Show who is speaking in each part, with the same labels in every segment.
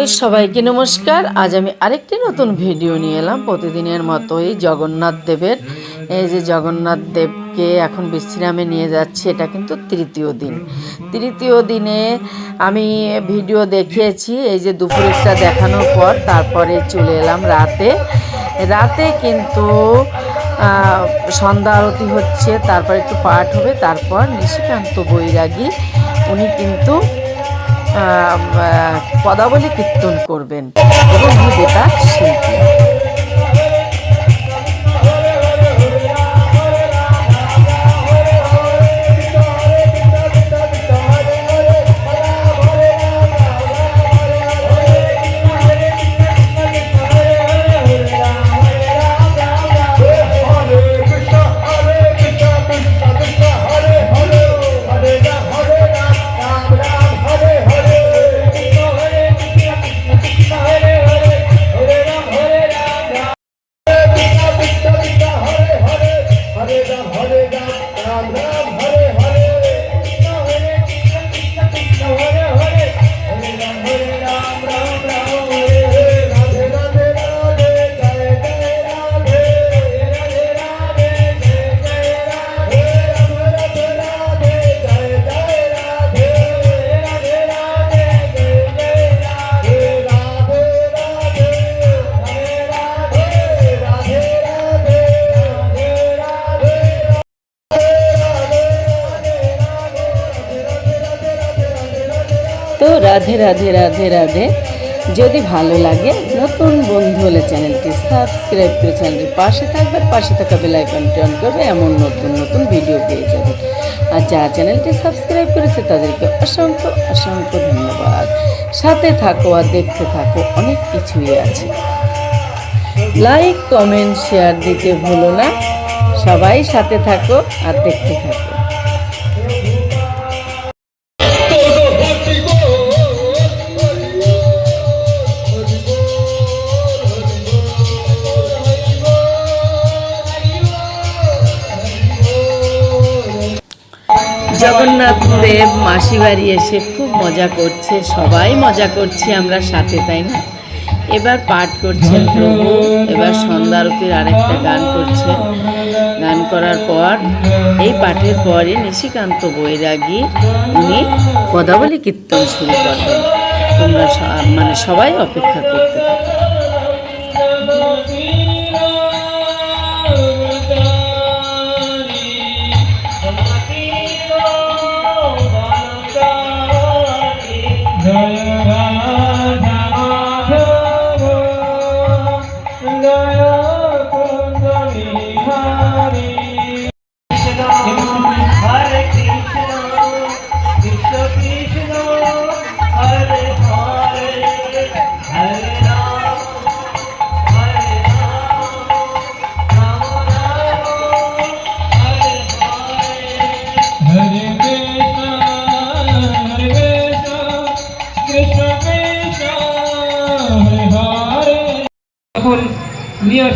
Speaker 1: তো সবাইকে নমস্কার। আজ আমি আরেকটি নতুন ভিডিও নিয়ে এলাম। প্রতিদিনের মতোই জগন্নাথ দেবের। এই যে জগন্নাথ দেবকে এখন বিশ্রামে নিয়ে যাচ্ছে, এটা কিন্তু তৃতীয় দিন। তৃতীয় দিনে আমি ভিডিও দেখিয়েছি, এই যে দুপুরেরটা দেখানোর পর তারপরে চলে এলাম রাতে। রাতে কিন্তু সন্ধ্যা আরতি হচ্ছে, তারপর একটু পাঠ হবে, তারপর নিশিকান্ত বৈরাগী, উনি কিন্তু পদাবলী কীর্তন করবেন এবং বেতার শিল্পী। রাধে রাধে রাধে রাধে। যদি ভালো লাগে, নতুন বন্ধু হলে চ্যানেলটি সাবস্ক্রাইব করে চ্যানেলটির পাশে থাকবে পাশে থাকা বেল আইকনটি অন করবে, এমন নতুন নতুন ভিডিও পেয়ে যাবে আর যারা চ্যানেলটি সাবস্ক্রাইব করেছে, তাদেরকে অসংখ্য অসংখ্য ধন্যবাদ। সাথে থাকো আর দেখতে থাকো, অনেক কিছুই আছে। লাইক কমেন্ট শেয়ার দিতে ভুলো না। সবাই সাথে থাকো আর দেখতে থাকো। জগন্নাথ দেব মাসি বাড়ি এসে খুব মজা করছে। সবাই মজা করছি আমরা সাথে, তাই না? এবার পাঠ করছেন প্রভু, এবার সন্ধ্যারতির আরেকটা গান করছেন গান করার পর, এই পাঠের পরে নিশিকান্ত বৈরাগী উনি পদাবলী কীর্তন শুরু করবেন তোমরা মানে সবাই অপেক্ষা করতে থাকো।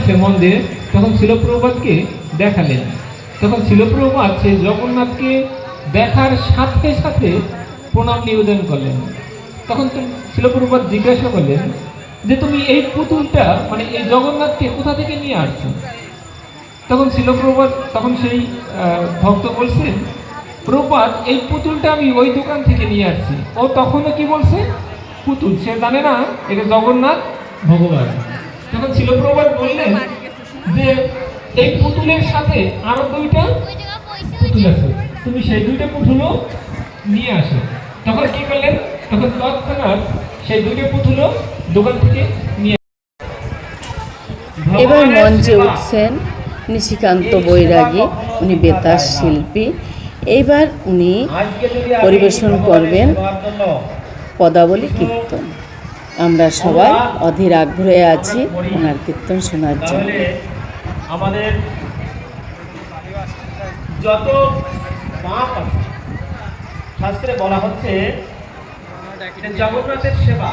Speaker 2: আসছে মন্দির, তখন শিলপ্রপাতকে দেখালেন। তখন শিলপ্রপাত সেই জগন্নাথকে দেখার সাথে সাথে প্রণাম নিবেদন করলেন। তখন তো শিলপ্রপাত জিজ্ঞাসা করলেন যে, তুমি এই পুতুলটা মানে এই জগন্নাথকে কোথা থেকে নিয়ে আসছো? তখন শিলপ্রপাত তখন সেই ভক্ত বলছেন প্রপাত এই পুতুলটা আমি ওই দোকান থেকে নিয়ে আসছি। ও তখনও কি বলছে? পুতুল, সে জানে না, এটা জগন্নাথ ভগবান। তখন বললেন যে এই পুতুলের সাথে আরও দুইটা পুতুল আছে। তুমি সেই দুইটা পুতুলও নিয়ে আসো। তখন কি করলেন? তখন তৎক্ষণাৎ সেই দুইটা পুতুলও দোকান থেকে নিয়ে
Speaker 1: এবার মঞ্চে উঠছেন নিশিকান্ত বৈরাগী উনি বেতার শিল্পী। এইবার উনি পরিবেশন করবেন পদাবলী কীর্তন। আমরা সবাই অধীর আগ্রহে আছি ওনার কীর্তন শোনার জন্য।
Speaker 3: আমাদের যত পাপ শাস্ত্রে বলা হচ্ছে জগন্নাথের সেবা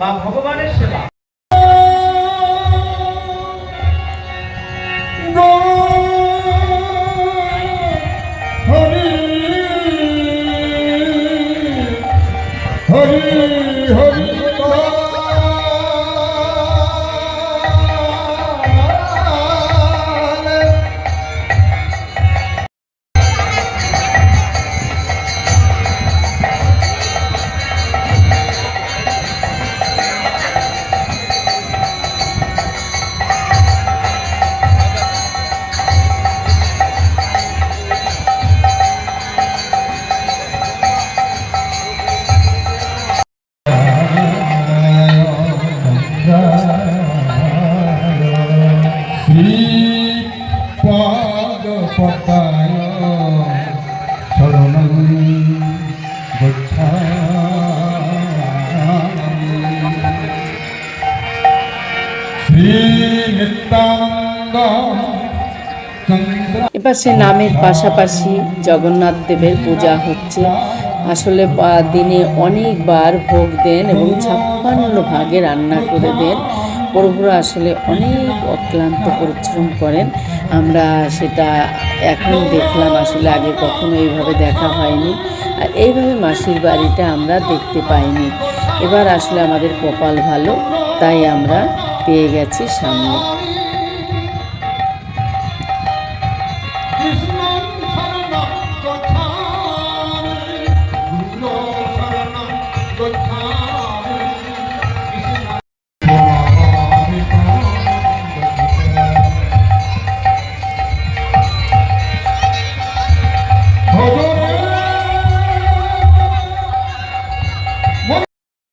Speaker 3: বা ভগবানের সেবা
Speaker 1: এপাশে নামের পাশাপাশি জগন্নাথ দেবের পূজা হচ্ছে। আসলে দিনে অনেকবার ভোগ দেন এবং ছাপ্পান্ন ভাগে রান্না করে দেন। প্রভুরা আসলে অনেক অক্লান্ত পরিশ্রম করেন। আমরা সেটা এখন দেখলাম, আসলে আগে কখনো এইভাবে দেখা হয়নি। আর এইভাবে মাসির বাড়িটা আমরা দেখতে পাইনি। এবার আসলে আমাদের কপাল ভালো, তাই আমরা পেয়ে গেছি সামনে।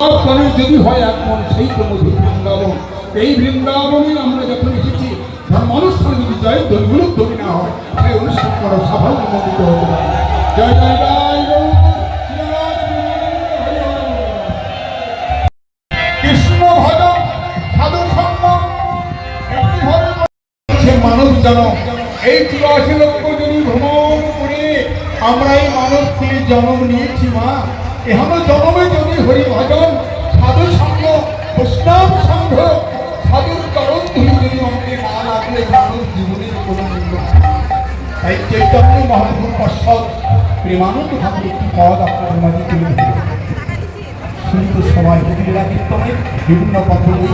Speaker 4: ভজরে যদি হয় এক মন, সেই তো বৃন্দাবন। এই বৃন্দাবনে আমরা যখন এসেছি, ধর্মানুষ্ঠান যদি জয় দলগুলো তৈরি না হয় তাই অনুষ্ঠান করা সাফল্য মন্ডিত হতে পারে। জয় জয় মানব করে আমরা এই মানব জন্ম নিয়েছি, মা। এখনও জনমে যদি হরি ভজন, সাধু সঙ্গ বৈষ্ণব সংঘ সাধুর চরণ ধুলি যদি আমাকে না লাগলে মানব জীবনের কোনো মূল্য। তাই চৈতন্য মহাপ্রভু পশ্চাৎ প্রেমানন্দ ভাবে একটি পদ আপনার মাঝে তুলে ধরে শুনতে সবাই লীলা কীর্তনে বিভিন্ন পদ্ধতি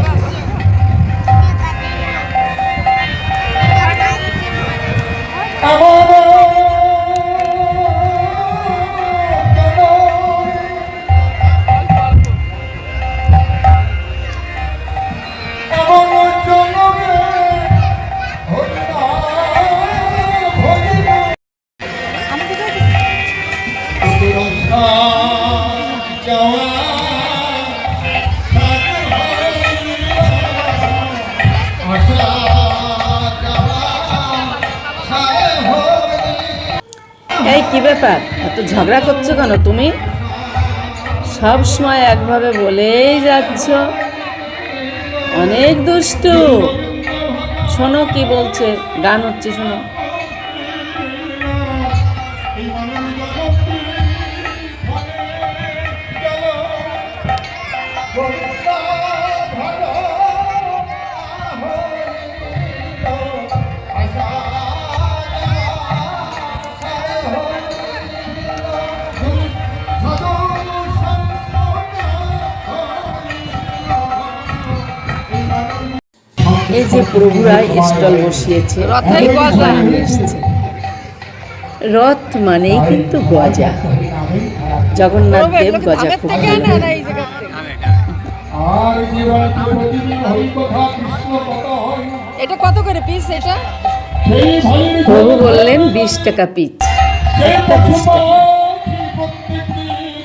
Speaker 1: কি ব্যাপার? এত ঝগড়া করছ কেন তুমি? সব সময় একভাবে বলেই যাচ্ছ। অনেক দুষ্টু। শোনো কি বলছে? গান হচ্ছে, শোনো। এই যে প্রভুরা স্টল বসিয়েছে এসছে। রথ মানেই কিন্তু গজা। জগন্নাথ দেব গজা খুব।
Speaker 4: আর
Speaker 5: এটা কত করে পিস এটা?
Speaker 1: প্রভু বললেন বিশ টাকা পিচ
Speaker 4: সেই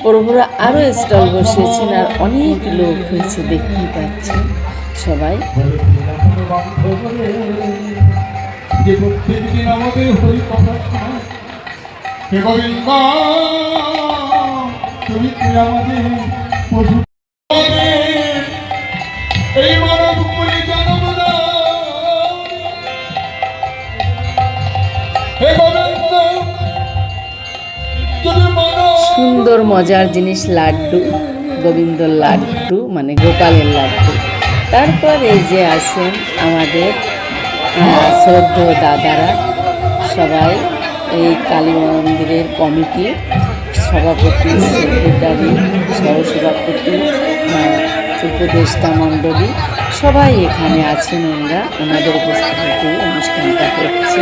Speaker 1: প্রভুরা আরও স্টল বসিয়েছেন আর অনেক লোক হয়েছে দেখতেই পাচ্ছেন। সবাই। সুন্দর মজার জিনিস লাড্ডু গোবিন্দর লাড্ডু মানে গোপালের লাড্ডু। তারপর এই যে আসেন আমাদের শ্রদ্ধ দাদারা সবাই, এই কালী মন্দিরের কমিটি, সভাপতি, সেক্রেটারি, সহসভাপতি উপদেষ্টা মণ্ডলী, সবাই এখানে আছেন ওনারা ওনাদের উপস্থিতিতে অনুষ্ঠানটা হচ্ছে।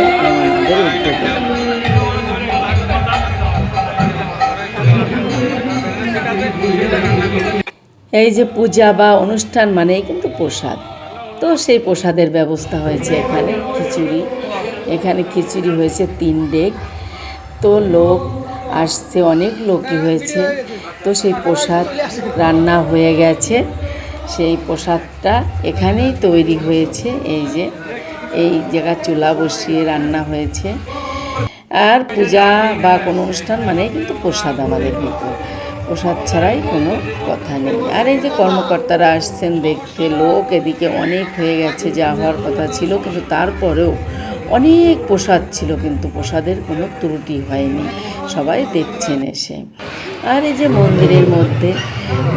Speaker 1: এই যে পূজা বা অনুষ্ঠান মানেই কিন্তু প্রসাদ। তো সেই প্রসাদের ব্যবস্থা হয়েছে এখানে খিচুড়ি। এখানে খিচুড়ি হয়েছে তিন ডেক তো লোক আসছে, অনেক লোকই হয়েছে। তো সেই প্রসাদ রান্না হয়ে গেছে। সেই প্রসাদটা এখানেই তৈরি হয়েছে। এই যে, এই জায়গা চুলা বসিয়ে রান্না হয়েছে। আর পূজা বা কোনো অনুষ্ঠান মানে কিন্তু প্রসাদ আমাদের ভিতর। প্রসাদ ছাড়াই কোনো কথা নেই। আর এই যে কর্মকর্তারা আসছেন, দেখতে লোক এদিকে অনেক হয়ে গেছে, যা হওয়ার কথা ছিল, কিন্তু তারপরেও অনেক প্রসাদ ছিল, কিন্তু প্রসাদের কোনো ত্রুটি হয়নি। সবাই দেখছেন এসে। আর এই যে মন্দিরের মধ্যে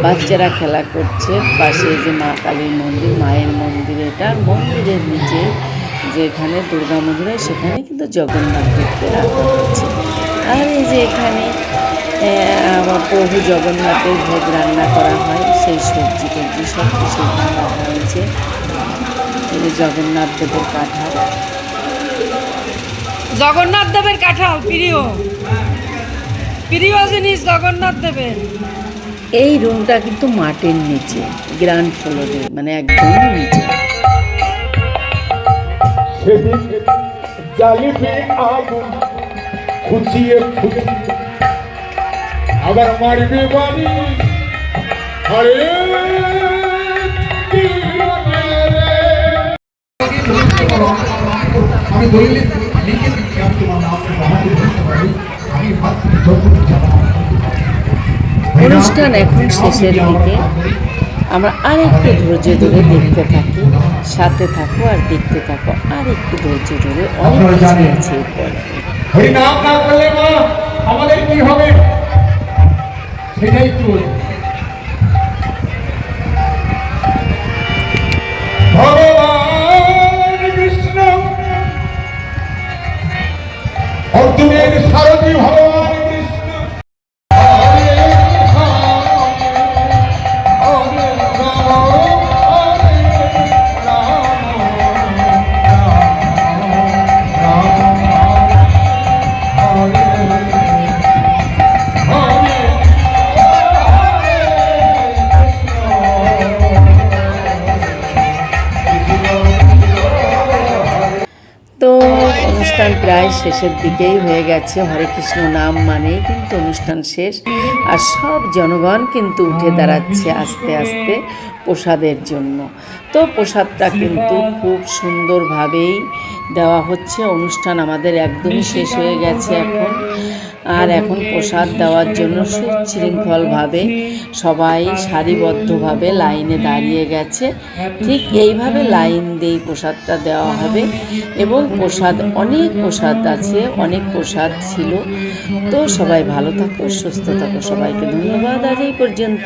Speaker 1: বাচ্চারা খেলা করছে, পাশে যে মা কালীর মন্দির, মায়ের মন্দির, এটা মন্দিরের নিচে যেখানে দুর্গা মন্দির হয়, সেখানে কিন্তু জগন্নাথ দেবকে রাখা হয়েছে। আর এই যে এখানে প্রভু জগন্নাথের ভোগ রান্না করা হয় সেই সবজি টবজি সব কিছু রাখা হয়েছে। এই জগন্নাথ দেবের কাঠাল।
Speaker 5: জগন্নাথ দেবের কাঁঠাল প্রিয়। প্রিয় জিনিস জগন্নাথ দেবের।
Speaker 1: এই রুমটা কিন্তু মাটির নিচে গ্রাউন্ড ফ্লোরে মানে একদম নিচে।
Speaker 4: সেদিন জালিপে আগুন খুঁচিয়ে খুঁচিয়ে আবার মারবে বাড়ি আরে?
Speaker 6: আমি বললে লিখে দিচ্ছি আমি তোমার নামটা বাহাদুর বলতে পারি। আমি যখন
Speaker 1: অনুষ্ঠান এখন শেষের দিকে। আমরা আর একটু ধৈর্য ধরে দেখতে থাকি। সাথে থাকো আর দেখতে থাকো। আর একটু ধৈর্য ধরে অনেক কিছু আছে এরপরে
Speaker 4: হরি নাম না করলে মা আমাদের কি হবে? সেটাই বলি। ভগবান কৃষ্ণ অর্জুনের সারথী ভগবান
Speaker 1: প্রায় শেষের দিকেই হয়ে গেছে হরে কৃষ্ণ নাম মানেই কিন্তু অনুষ্ঠান শেষ। আর সব জনগণ কিন্তু উঠে দাঁড়াচ্ছে আস্তে আস্তে প্রসাদের জন্য। তো প্রসাদটা কিন্তু খুব সুন্দরভাবেই দেওয়া হচ্ছে। অনুষ্ঠান আমাদের একদমই শেষ হয়ে গেছে এখন। আর এখন প্রসাদ দেওয়ার জন্য সুশৃঙ্খলভাবে সবাই সারিবদ্ধভাবে লাইনে দাঁড়িয়ে গেছে। ঠিক এইভাবে লাইন দিয়েই প্রসাদটা দেওয়া হবে এবং প্রসাদ, অনেক প্রসাদ আছে, অনেক প্রসাদ ছিল। তো সবাই ভালো থাকো, সুস্থ থাকো। সবাইকে ধন্যবাদ। আজ এই পর্যন্ত।